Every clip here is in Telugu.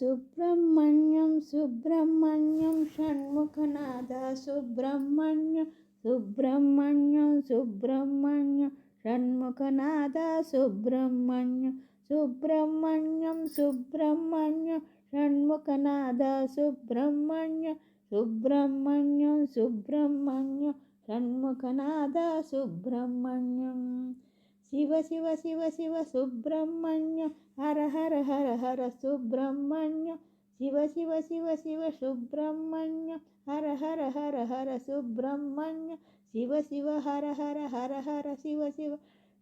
సుబ్రహ్మణ్యం సుబ్రహ్మణ్యం షణ్ముఖనాథ సుబ్రహ్మణ్యం సుబ్రహ్మణ్యం సుబ్రహ్మణ్యం షణ్ముఖనాథ సుబ్రహ్మణ్యం సుబ్రహ్మణ్యం సుబ్రహ్మణ్యం షణ్ముఖనాథ సుబ్రహ్మణ్యం సుబ్రహ్మణ్యం సుబ్రహ్మణ్యం షణ్ముఖనాథ సుబ్రహ్మణ్యం. శివ శివ శివ శివ సుబ్రహ్మణ్య హర హర హర హర సుబ్రహ్మణ్య శివ శివ శివ శివ సుబ్రహ్మణ్య హర హర హర హర సుబ్రహ్మణ్య శివ శివ హర హర హర హర శివ శివ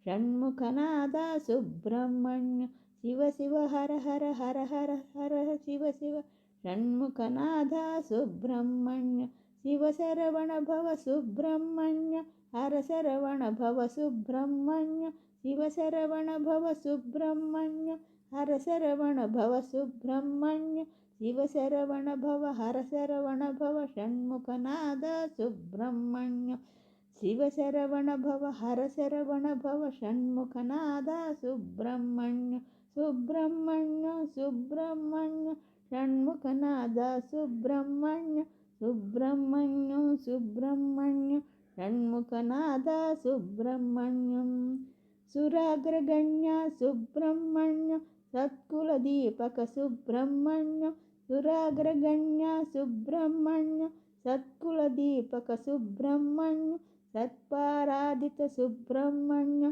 షణ్ముఖనాథ సుబ్రహ్మణ్య శివ శివ హర హర హర హర హర శివ శివ షణ్ముఖనాథ సుబ్రహ్మణ్య శివ శరవణ హరశరవణ భవ సుబ్రహ్మణ్య శివశరవణ భవ సుబ్రహ్మణ్య హరశరవణ భవ సుబ్రహ్మణ్య శివశరవణ భవ హరశరవణ భవ షణ్ముఖనాథ సుబ్రహ్మణ్య శివశరవణ భవ హరశరవణ భవ షణ్ముఖనాథ సుబ్రహ్మణ్య సుబ్రహ్మణ్య సుబ్రహ్మణ్య షణ్ముఖనాథ సుబ్రహ్మణ్య సుబ్రహ్మణ్యం సుబ్రహ్మణ్యం షణ్ముఖనాథ సుబ్రహ్మణ్యం సురాగ్రగణ్య సుబ్రహ్మణ్య సత్కులదీపక సుబ్రహ్మణ్య సురాగ్రగణ్య సుబ్రహ్మణ్య సత్కులదీపక సుబ్రహ్మణ్య సత్పారాధిత సుబ్రహ్మణ్య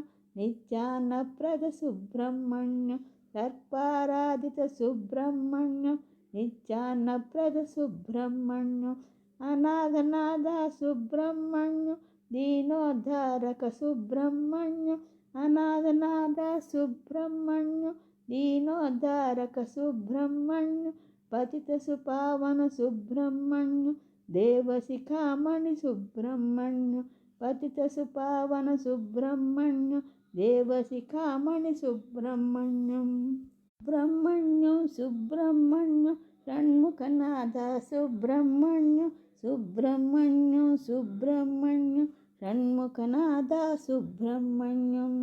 అనాథనాథ సుబ్రహ్మణ్య దీనోద్ధారక సుబ్రహ్మణ్య అనాథనాథ సుబ్రహ్మణ్య దీనోద్ధారక సుబ్రహ్మణ్య పతిత సుపావన సుబ్రహ్మణ్య దేవశిఖామణి సుబ్రహ్మణ్య పతిత సుపావన సుబ్రహ్మణ్య దేవశిఖామణి సుబ్రహ్మణ్యం. బ్రహ్మణ్యం సుబ్రహ్మణ్యం. షణ్ముఖనాథ సుబ్రహ్మణ్యం సుబ్రహ్మణ్యం సుబ్రహ్మణ్యం షణ్ముఖనాథ సుబ్రహ్మణ్యం.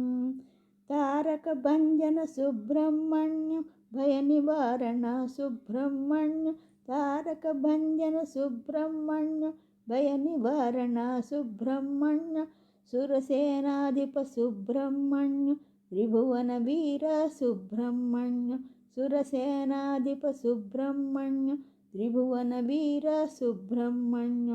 తారక భంజన సుబ్రహ్మణ్యం భయ నివారణ సుబ్రహ్మణ్యం. తారక భంజన సుబ్రహ్మణ్యం భయ నివారణ సుబ్రహ్మణ్య. సురసేనాధిప సుబ్రహ్మణ్య త్రిభువన వీర సుబ్రహ్మణ్య. సురసేనాధిప సుబ్రహ్మణ్య త్రిభువన వీర సుబ్రహ్మణ్య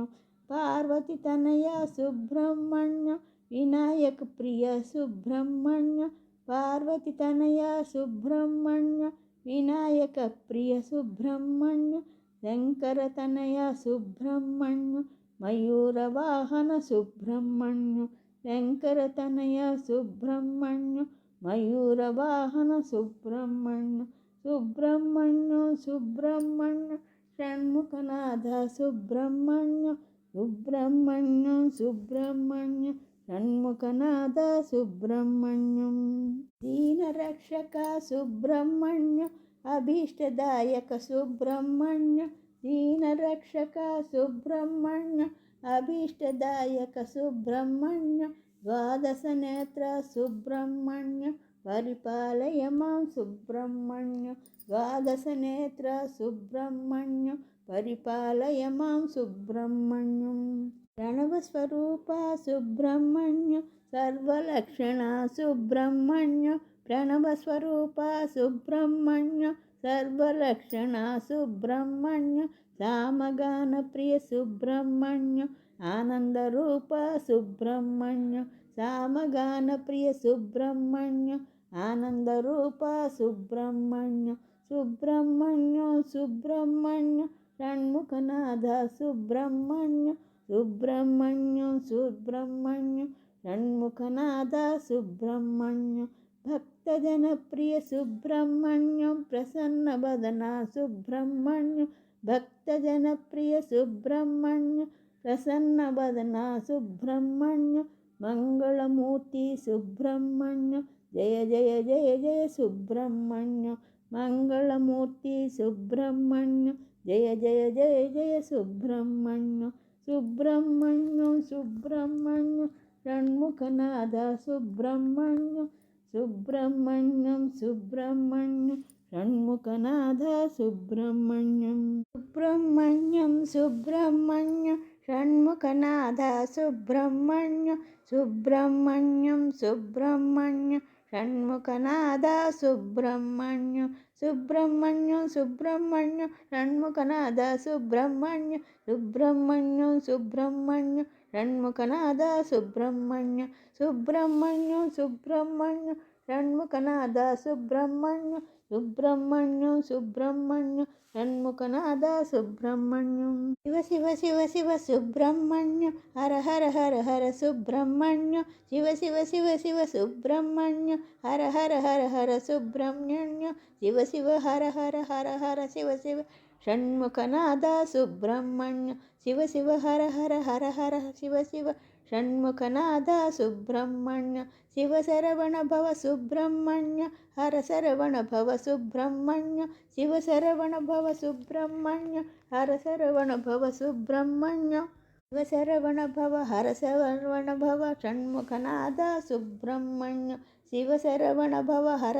పార్వతి తనయ సుబ్రహ్మణ్య వినాయక ప్రియ సుబ్రహ్మణ్య పార్వతి తనయ సుబ్రహ్మణ్య వినాయక ప్రియ సుబ్రహ్మణ్య శంకర తనయ సుబ్రహ్మణ్య మయూర వాహన సుబ్రహ్మణ్య శంకర తనయ సుబ్రహ్మణ్య మయూర వాహన సుబ్రహ్మణ్య సుబ్రహ్మణ్య సుబ్రహ్మణ్య షణ్ముఖనాథ సుబ్రహ్మణ్య సుబ్రహ్మణ్య సుబ్రహ్మణ్య షణ్ముఖనాథ సుబ్రహ్మణ్యం. దీనరక్షక సుబ్రహ్మణ్య అభీష్టదాయక సుబ్రహ్మణ్య. దీనరక్షక సుబ్రహ్మణ్య అభీష్టదాయక సుబ్రహ్మణ్య. ద్వాదశ నేత్ర సుబ్రహ్మణ్య. పరిపాలయ మాం సుబ్రహ్మణ్య ద్వాదశ నేత్ర సుబ్రహ్మణ్య పరిపాలయ మాం సుబ్రహ్మణ్యం ప్రణవస్వరూప సుబ్రహ్మణ్య సర్వలక్షణ సుబ్రహ్మణ్య ప్రణవస్వరూప సుబ్రహ్మణ్య సర్వలక్షణ సుబ్రహ్మణ్య సామగాన ప్రియ సుబ్రహ్మణ్య ఆనందరూప సుబ్రహ్మణ్య సామగాన ప్రియ సుబ్రహ్మణ్య ఆనందరూప సుబ్రహ్మణ్య సుబ్రహ్మణ్య సుబ్రహ్మణ్య షణ్ముఖనాథ సుబ్రహ్మణ్య సుబ్రహ్మణ్య సుబ్రహ్మణ్య షణ్ముఖనాథ సుబ్రహ్మణ్య భక్తజనప్రియ సుబ్రహ్మణ్యం ప్రసన్నవదన సుబ్రహ్మణ్య భక్తజనప్రియ సుబ్రహ్మణ్య ప్రసన్నవదన సుబ్రహ్మణ్య మంగళమూర్తి సుబ్రహ్మణ్య జయ జయ జయ జయ సుబ్రహ్మణ్య మంగళమూర్తి సుబ్రహ్మణ్య జయ జయ జయ జయ సుబ్రహ్మణ్య సుబ్రహ్మణ్య సుబ్రహ్మణ్య షణ్ముఖనాథ సుబ్రహ్మణ్య సుబ్రహ్మణ్యం సుబ్రహ్మణ్యం షణ్ముఖనాథ సుబ్రహ్మణ్యం సుబ్రహ్మణ్యం సుబ్రహ్మణ్యం షణ్ముఖనాథ సుబ్రహ్మణ్యం సుబ్రహ్మణ్యం సుబ్రహ్మణ్యం షణ్ముఖనాథ సుబ్రహ్మణ్యం సుబ్రహ్మణ్యం సుబ్రహ్మణ్యం షణ్ముఖనాథ సుబ్రహ్మణ్యం సుబ్రహ్మణ్యం సుబ్రహ్మణ్యం షణ్ముఖనాథ సుబ్రహ్మణ్యం సుబ్రహ్మణ్యం సుబ్రహ్మణ్యం షణ్ముఖనాథ సుబ్రహ్మణ్యం సుబ్రహ్మణ్యం సుబ్రహ్మణ్యం షణ్ముఖనాథ సుబ్రహ్మణ్యం శివ శివ శివ శివ సుబ్రహ్మణ్యం హర హర హర హర సుబ్రహ్మణ్యం శివ శివ శివ శివ సుబ్రహ్మణ్యం హర హర హర హర సుబ్రహ్మణ్యం శివ శివ హర హర హర హర శివ శివ షణ్ముఖనాథ సుబ్రహ్మణ్యం శివ శివ హర హర హర హర శివ శివ షణ్ముఖనాథ సుబ్రహ్మణ్య శివ శరవణ భవ సుబ్రహ్మణ్య హర శరవణ భవ సుబ్రహ్మణ్య శివ శరవణ భవ సుబ్రహ్మణ్య హర శరవణ భవ సుబ్రహ్మణ్య శివ శరవణ భవ హర శరవణ భవ షణ్ముఖనాథ భవ హర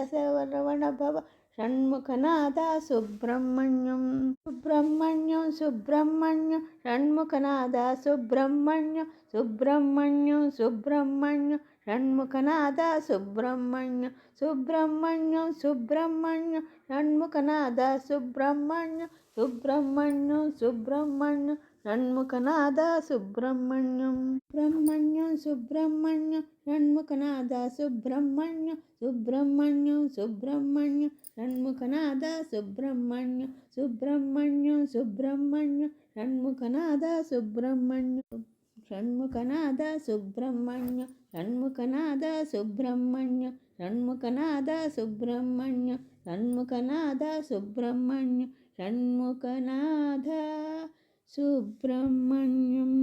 భవ షణ్ముఖనాథ సుబ్రహ్మణ్యం సుబ్రహ్మణ్యం సుబ్రహ్మణ్యం షణ్ముఖనాథ సుబ్రహ్మణ్యం సుబ్రహ్మణ్యం సుబ్రహ్మణ్యం షణ్ముఖనాథ సుబ్రహ్మణ్యం సుబ్రహ్మణ్యం సుబ్రహ్మణ్యం షణ్ముఖనాథ సుబ్రహ్మణ్యం సుబ్రహ్మణ్యం సుబ్రహ్మణ్యం షణ్ముఖనాథ సుబ్రహ్మణ్యం. బ్రహ్మణ్యం సుబ్రహ్మణ్యం షణ్ముఖనాథ సుబ్రహ్మణ్యం సుబ్రహ్మణ్యం సుబ్రహ్మణ్యం షణ్ముఖనాథ సుబ్రహ్మణ్యం సుబ్రహ్మణ్యం సుబ్రహ్మణ్యం షణ్ముఖనాథ సుబ్రహ్మణ్యం షణ్ముఖనాథ సుబ్రహ్మణ్యం షణ్ముఖనాథ సుబ్రహ్మణ్యం షణ్ముఖనాథ సుబ్రహ్మణ్యం షణ్ముఖనాథ సుబ్రహ్మణ్యం షణ్ముఖనాథ సుబ్రహ్మణ్యం.